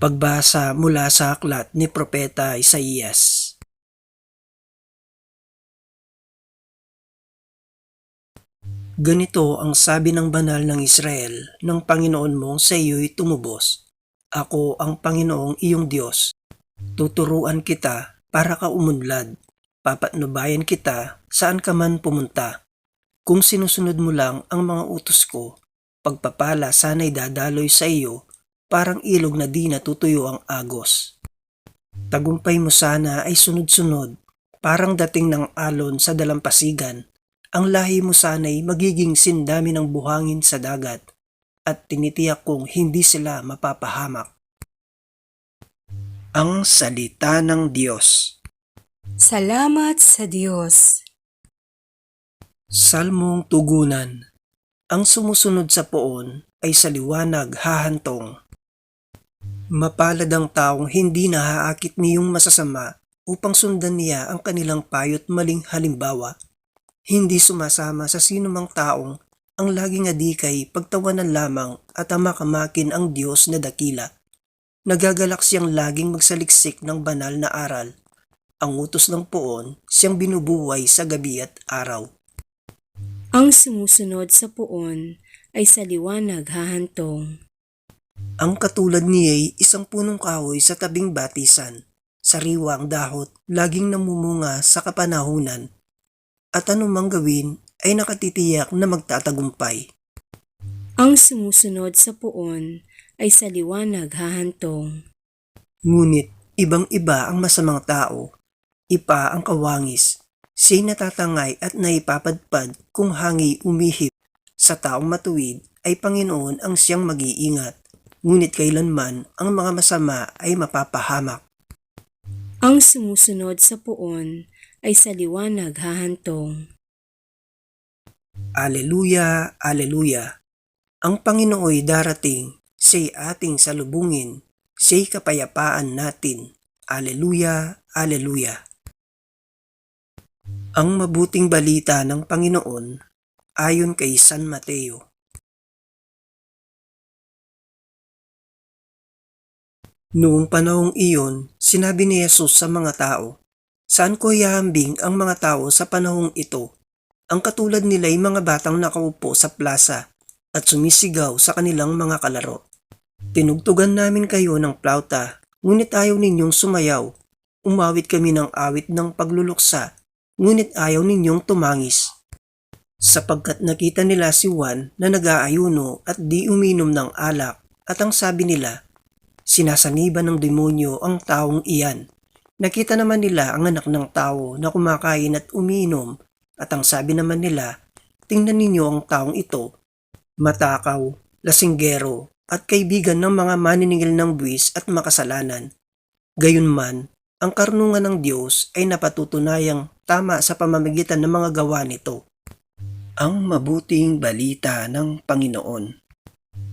Pagbasa mula sa aklat ni Propeta Isaías. Ganito ang sabi ng banal ng Israel ng Panginoon mong sa iyo'y tumubos. Ako ang Panginoong iyong Diyos. Tuturuan kita para ka umunlad. Papatnubayan kita saan ka man pumunta. Kung sinusunod mo lang ang mga utos ko, pagpapala sana'y dadaloy sa iyo parang ilog na di natutuyo ang agos. Tagumpay mo sana ay sunod-sunod, parang dating ng alon sa dalampasigan. Ang lahi mo sana'y magiging sindami ng buhangin sa dagat at tinitiyak kong hindi sila mapapahamak. Ang Salita ng Diyos Salamat sa Diyos. Salmong Tugunan Ang sumusunod sa poon ay sa liwanag hahantong. Mapalad ang taong hindi nahaakit niyong masasama upang sundan niya ang kanilang payo't maling halimbawa. Hindi sumasama sa sinumang taong ang laging adikay pagtawanan lamang at amakamakin ang Diyos na dakila. Nagagalak siyang laging magsaliksik ng banal na aral. Ang utos ng poon siyang binubuhay sa gabi at araw. Ang sumusunod sa puon ay sa liwanag hahantong. Ang katulad niya'y isang punong kahoy sa tabing batisan. Sariwa ang dahot, laging namumunga sa kapanahunan. At anumang gawin ay nakatitiyak na magtatagumpay. Ang sumusunod sa puon ay sa liwanag hahantong. Ngunit ibang-iba ang masamang tao. Ipa ang kawangis. Siya'y natatangay at naipapadpad kung hangi umihip. Sa taong matuwid ay Panginoon ang siyang mag-iingat. Ngunit kailanman ang mga masama ay mapapahamak. Ang sumusunod sa puon ay sa liwanag hahantong. Aleluya, Aleluya. Ang Panginooy darating, siya'y ating salubungin, siya'y kapayapaan natin. Aleluya, Aleluya. Ang mabuting balita ng Panginoon ayon kay San Mateo. Noong panahong iyon, sinabi ni Jesus sa mga tao, Saan ko ihahambing ang mga tao sa panahong ito? Ang katulad nila'y mga batang nakaupo sa plaza at sumisigaw sa kanilang mga kalaro. Tinugtugan namin kayo ng plauta, ngunit ayaw ninyong sumayaw. Umawit kami ng awit ng pagluluksa, ngunit ayaw ninyong tumangis. Sapagkat nakita nila si Juan na nag-aayuno at di uminom ng alak at ang sabi nila, sinasaniban ng demonyo ang taong iyan. Nakita naman nila ang anak ng tao na kumakain at umiinom at ang sabi naman nila, tingnan ninyo ang taong ito, matakaw, lasinggero, at kaibigan ng mga maniningil ng buwis at makasalanan. Gayunman, ang karunungan ng Diyos ay napatutunayang tama sa pamamagitan ng mga gawa nito. Ang mabuting balita ng Panginoon.